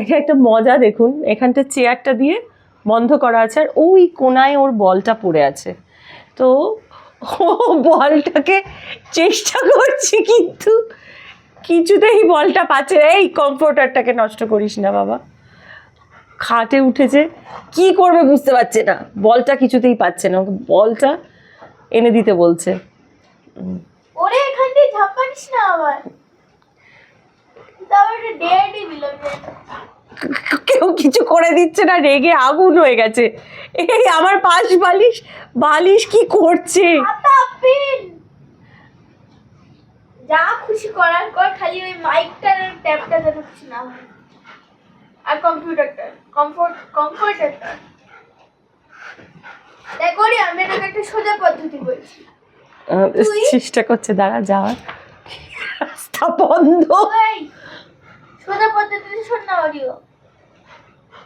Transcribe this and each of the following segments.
এটা একটা মজা, দেখুন। এখানটা চেয়ারটা দিয়ে বন্ধ করা আছে, আর ওই কোনায় ওর বলটা পড়ে আছে। তো ও বলটাকে চেষ্টা করছে কিন্তু কিছুতেই বলটা পাচ্ছে। এই কম্পিউটারটাকে নষ্ট করিস না, বাবা। খাটে উঠেছে কি করবে বুঝতে পারছে না। বলটা কিছুতেই পাচ্ছে না। বলটা এনে দিতে বলছে। ওরে, এখান দিয়ে ঝাপানিস না আবার। তারপর কেউ কিছু করে দিচ্ছে না রেগে আগুন হয়ে গেছে। এই আমার পাশ বালিশ বালিশ কি করছে? যা খুশি করার কর খালি ওই মাইকটার আর ট্যাবটা যেন কিছু না হয়। আর কম্পিউটারটা কমফোর্ট কম্পিউটারটা দেখো রে আমি এটাকে একটা সোজা পদ্ধতি বলছি। চেষ্টা করছে দাঁড়া যাওয়ার রাস্তা বন্ধ। সোজা পদ্ধতিতে শোন না অডিও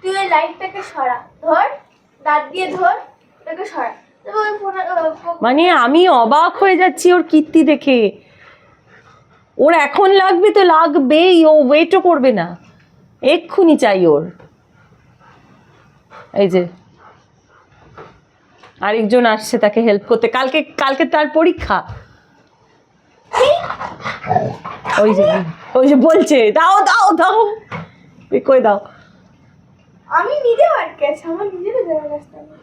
তুই ওই লাইটটাকে সরা। ধর দাঁত দিয়ে ধর ওটাকে সরা। মানে আমি অবাক হয়ে যাচ্ছি ওর কীর্তি দেখে। ওর এখন লাগবে তো লাগবেই ও ওয়েটও করবে না। এক্ষুনি চাই ওর। এই যে। আরেকজন আসছে তাকে হেল্প করতে। কালকে কালকে তার পরীক্ষা। ওই যে ওই যে বলছে দাও দাও দাও। কই দাও? আমি নিজেও আটকে আছি আমার নিজেরও যাওয়ার রাস্তা ভাই।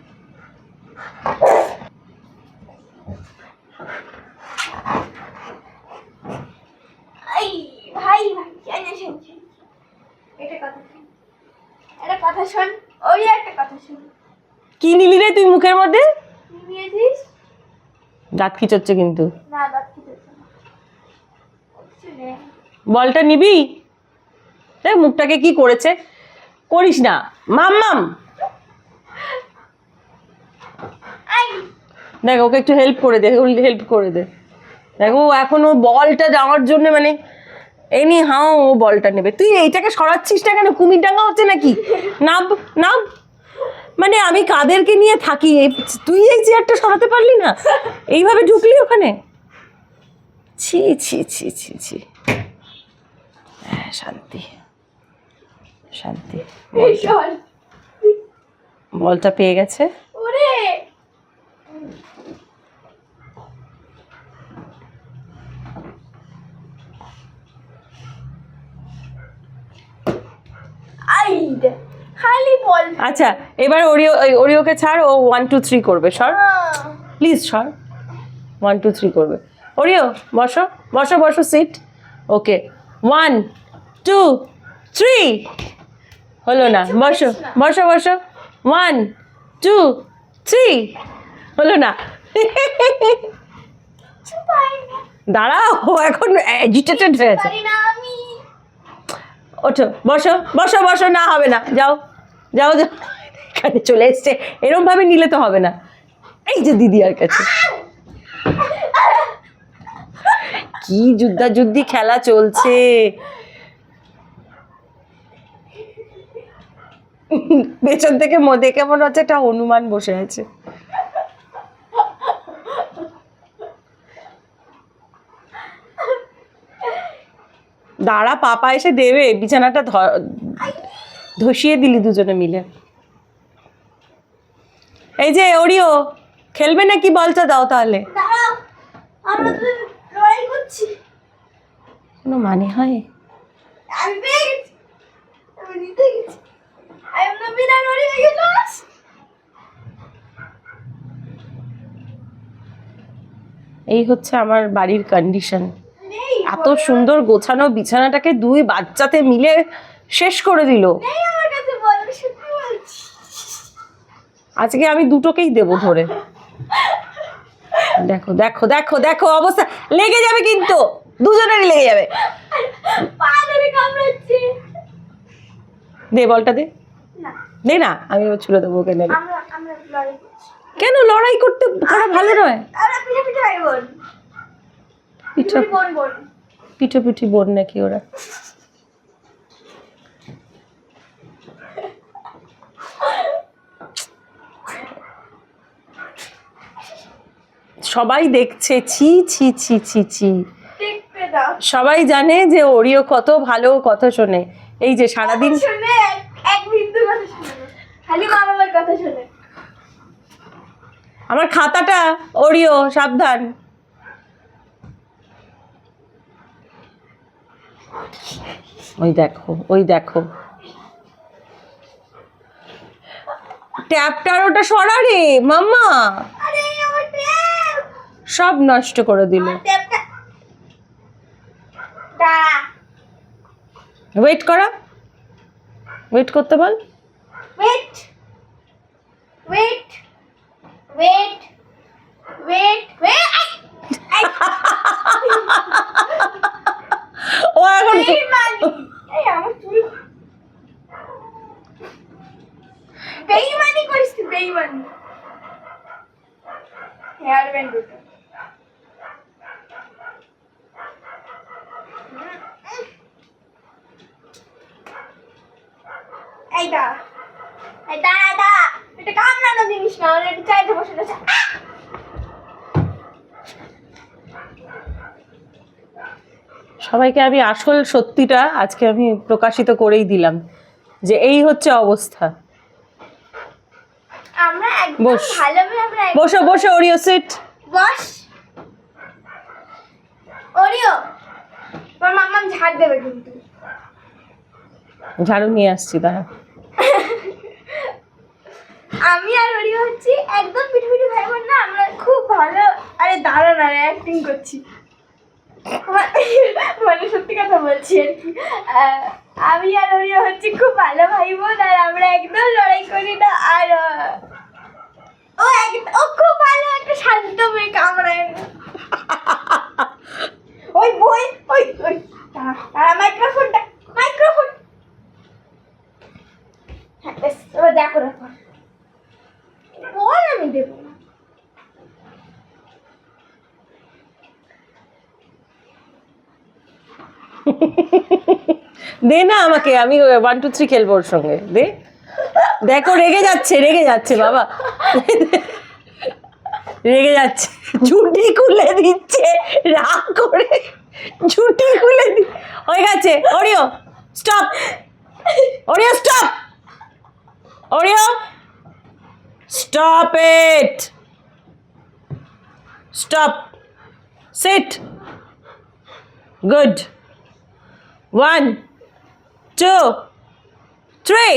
এটা কথা শোন। একটা কথা শোন ওই একটা কথা শোন। কি নিলি রে তুই মুখের মধ্যে? নিয়েছিস? দাঁত খিচচ্ছে কিন্তু। না দাঁত বলটা নিবি? মুখটাকে কি করেছে? করিস না। মাম্মাম দেখ ওকে একটু হেল্প করে দে হেল্প করে দে। দেখ এখন ও বলটা যাওয়ার জন্য মানে এনি হাও ও বলটা নেবে। তুই এইটাকে সরাচ্ছিস না কেন? কুমির ডাঙ্গা হচ্ছে নাকি? নাব নাব। মানে আমি কাদেরকে নিয়ে থাকি তুই এই চেয়ারটা সরাতে পারলি না? এইভাবে ঢুকলি ওখানে? ছি ছি ছি ছি ছি। হ্যাঁ, শান্তি। শান্তি। বলটা। পেয়ে গেছে। আচ্ছা এবার ওরিও ওরিওকে ছাড় ও ওয়ান টু থ্রি করবে সর। প্লিজ সর। ওয়ান টু থ্রি করবে। ওরিও বসো বসো বসো sit okay one two three হলো না। বসো বসো বসো ওয়ান টু থ্রি হলো না। দাঁড়াও এখন এজিটেটেড হয়ে আমি। ওঠো বসো বসো বসো না হবে না। যাও যাও যাও। এখানে চলে এসছে। এরম ভাবে নিলে তো হবে না। এই যে দিদি আর কাছে। কি যুদ্ধাযুদ্ধি খেলা চলছে। পেছন থেকে মধ্যে কেমন হচ্ছে একটা হনুমান বসে আছে। দাঁড়া পাপা এসে দেবে। বিছানাটা ধসিয়ে দিলি দুজনে মিলে। এই যে ওরিও খেলবে নাকি বলটা দাও তাহলে? কোনো মানে হয় আমি পেয়ে গেছি আমি জিতে গেছি এই হচ্ছে আমার বাড়ির কন্ডিশন এত সুন্দর গোছানো বিছানাটাকে দুই বাচ্চাতে মিলে শেষ করে দিল। আজকে আমি দুটোকেই দেবো ধরে। দেখো দেখো দেখো দেখো অবস্থা। লেগে যাবে কিন্তু দুজনেরই লেগে যাবে। দে বলটা দে। দে না আমি এবার দেবো ওকে নেবে কেন লড়াই করতে করা ভালো নয়? পিঠো পিঠি বোন। নাকি ওরা। সবাই দেখছে ছি ছি ছি ছি ছি। সবাই জানে যে ওরিও কত ভালো কথা শোনে। এই যে সারাদিন শুনে এক- এক বিন্দু কথা শুনে না। খালি মা বাবার কথা শুনে আমার খাতাটা ওরিও সাবধান। ওই দেখো ওই দেখো। ট্যাপটার ওটা সরা রে মাম্মা সব নষ্ট করে দিল। ওয়েট করা। ওয়েট করতে বল। Wait wait wait wait wait ও এখন এই আমার চুল বেইমানি করিস তুই বেইমানি হেয়ার ব্যান্ড দুটো এই দাঁড়া এই দাঁড়া দাঁড়া এটা কামড়ানো জিনিস না একটু চাইতে বসে রয়েছে সবাইকে আমি আসল সত্যিটা আজকে আমি প্রকাশিত করেই দিলাম যে এই হচ্ছে অবস্থা। বস। বসো বসো ওরিও সিট বস। ওরিও ঝাড় দেবে কিন্তু। ঝাড়ু নিয়ে আসছি দাঁড়া। আমি আর ওরি হচ্ছি একদম পিঠুপিঠু ভাই বোন না, আমরা খুব ভালো। আরে দাঁড়ান আরে অ্যাক্টিং করছি। মানে সত্যি কথা বলছি আর কি। আমি আর ওরি হচ্ছি খুব ভালো ভাই বোন, আর আমরা একদম লড়াই করি না আর আহ, ও এক- ও খুব ভালো একটা শান্ত মেয়ে কামড়ায় না ওই বই ওই ওই তারা তারা মাইক্রোফোনটা মাইক্রোফোন হ্যাঁ বেশ এবার যা করে কর। বল আমি দেবো না দে না আমাকে, আমি ওয়ান টু থ্রি খেলব ওর সঙ্গে, দে। দেখো, রেগে যাচ্ছে রেগে যাচ্ছে, বাবা। রেগে যাচ্ছে। ঝুটি খুলে দিচ্ছে, রাগ করে ঝুটি খুলে দি হয়ে গেছে। Oreo stop Oreo stop Oreo stop eat stop sit good one two three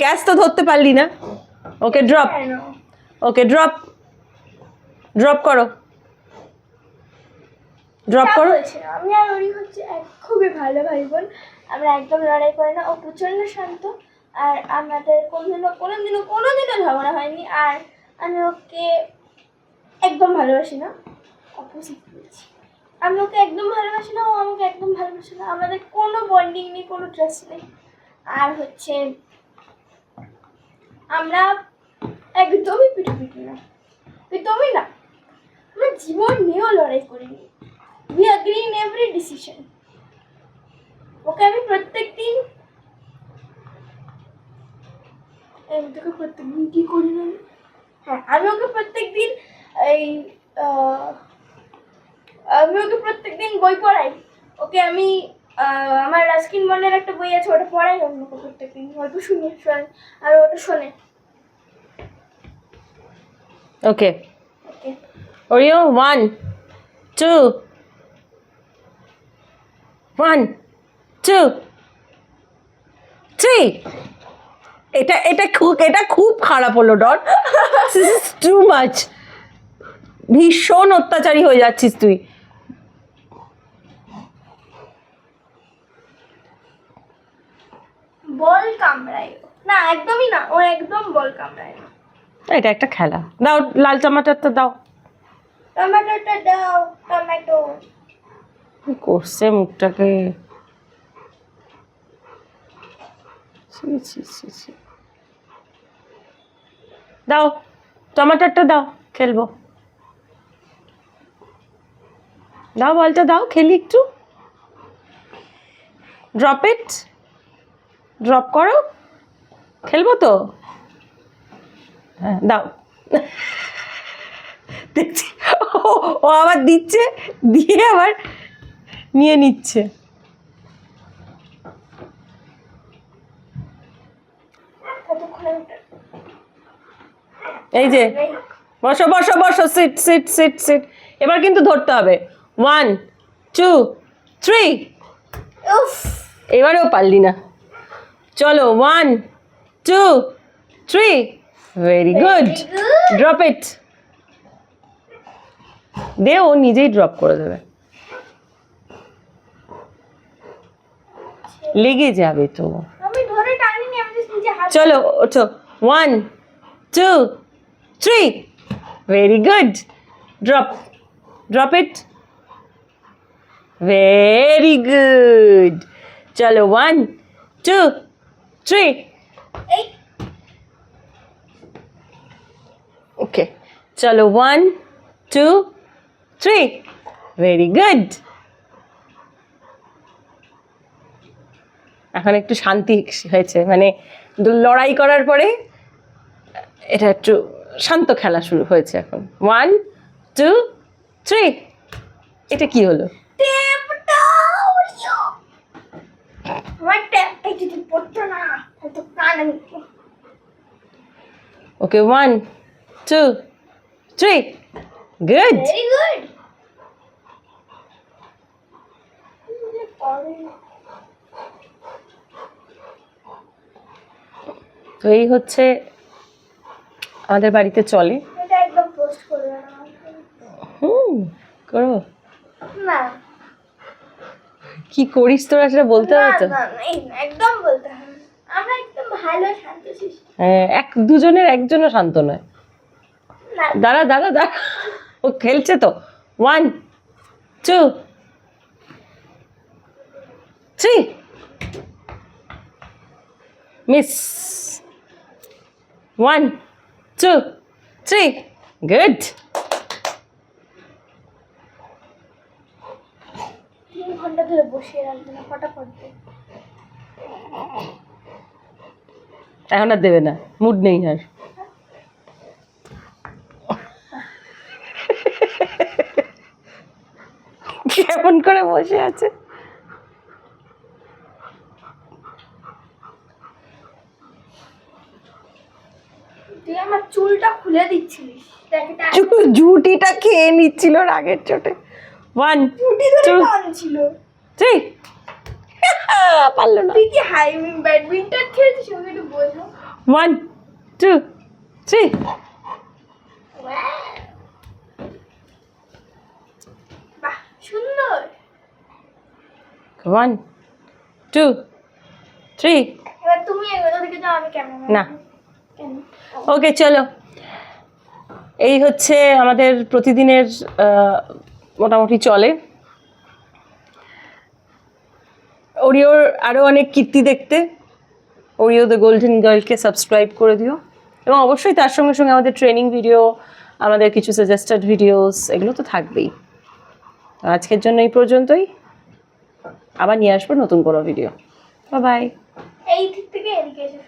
catch তো ধরতে পারলি না। Okay drop okay drop drop করো। ড্রপ করো। আমি আর ওরি হচ্ছে খুবই ভালো ভাই বোন। আমরা একদম লড়াই করি না। ও প্রচণ্ড শান্ত। আর আমাদের কোনোদিনও কোনোদিনও কোনোদিনও ঝগড়া হয়নি। আর আমি ওকে একদম ভালোবাসি না। অপোজিট বলছি আমি ওকে একদম ভালোবাসি না, ও আমাকে একদম ভালোবাসে না। আমাদের কোনো বন্ডিং নেই, কোনো ট্রাস্ট নেই। আর হচ্ছে, আমরা একদমই পিটুপিটু না। একদমই না। আমরা জীবন নিয়েও লড়াই করিনি। We agree in every decision okay আমি প্রত্যেক দিন আমি তোকে প্রত্যেক দিন কী করি না হ্যাঁ আমি ওকে প্রত্যেক দিন এই আমি ওকে প্রত্যেক দিন বই পড়াই। ওকে আমি আমার রাস্কিন বন্ডের একটা বই আছে ওটা পড়াই আমি ওকে প্রত্যেক দিন গল্প শুনি শোনাই আর ওটা শোনে। Okay okay. Oreo one two one two three এটা এটা খুব এটা খুব খারাপ হলো ডট টু মাচ ভীষণ অত্যাচারী হয়ে যাচ্ছিস তুই। বল কামড়ায়। না একদমই না ও একদম বল কামড়ায় না। এটা একটা খেলা। দাও লাল টমাটারটা দাও। টমেটোটা দাও টমেটো। করছে মুখটাকে। দাও টমাটারটা দাও খেলব। দাও বলটা দাও খেলি একটু। ড্রপ ইট ড্রপ করো। খেলব তো? হ্যাঁ দাও। দেখছি। ও আবার দিচ্ছে দিয়ে আবার নিয়ে নিচ্ছে। এই যে বসো বসো বসো সিট সিট সিট সিট এবার কিন্তু ধরতে হবে। ওয়ান টু থ্রি এবারেও পারলি না। চলো one two three very good Very good. Drop it দে ও নিজেই ড্রপ করে দেবে লেগে যাবে তো আমি ধরে টানিনি আমি just নিজে হাত চলো ওঠো one two three very good drop drop it very good চলো ওয়ান টু থ্রি ওকে চলো one two three very good এখন একটু শান্তি হয়েছে মানে দু- লড়াই করার পরে এটা একটু শান্ত খেলা শুরু হয়েছে এখন। ওয়ান টু থ্রি এটা কি হলো? ট্যাপটা যদি পড়তো না হয়তো প্রাণ আমি okay one two three good very good তো এই হচ্ছে আমাদের বাড়িতে চলে। হুম করো কি করিস তোরা সেটা বলতে হবে তো? একদম বলতে হবে আমরা একদম ভালো শান্ত হ্যাঁ, এক দুজনের একজনও শান্ত নয়। দাঁড়া দাঁড়া দাঁড়া। ও খেলছে তো। One two three miss one two three good ঘণ্টা ধরে বসিয়ে রাখবে না ফটাফট। এখন আর দেবে না মুড নেই আর। কেমন করে বসে আছে? তুই আমার চুলটা খুলে দিচ্ছিলিস জুটিটা খেয়ে নিচ্ছিল রাগের চোটে। ওয়ান টু থ্রি পারল না। তুই কি হাই ব্যাডমিন্টন খেলছিস? ওকে একটু বোঝো। ওয়ান টু থ্রি বাহ সুন্দর। ওয়ান টু থ্রি এবার তুমি এগুলো দিকে যাও আমি কেমন না। ওকে চলো। এই হচ্ছে আমাদের প্রতিদিনের আহ, মোটামুটি চলে। ওরিওর আরও অনেক কীর্তি দেখতে। ওরিও দ্য গোল্ডেন গার্লকে সাবস্ক্রাইব করে দিও। এবং অবশ্যই তার সঙ্গে সঙ্গে আমাদের ট্রেনিং ভিডিও, আমাদের কিছু সাজেস্টেড ভিডিওস এগুলো তো থাকবেই। আজকের জন্য এই পর্যন্তই। আবার নিয়ে আসব নতুন কোনো ভিডিও বাই এই দিক থেকে এদিকে এসে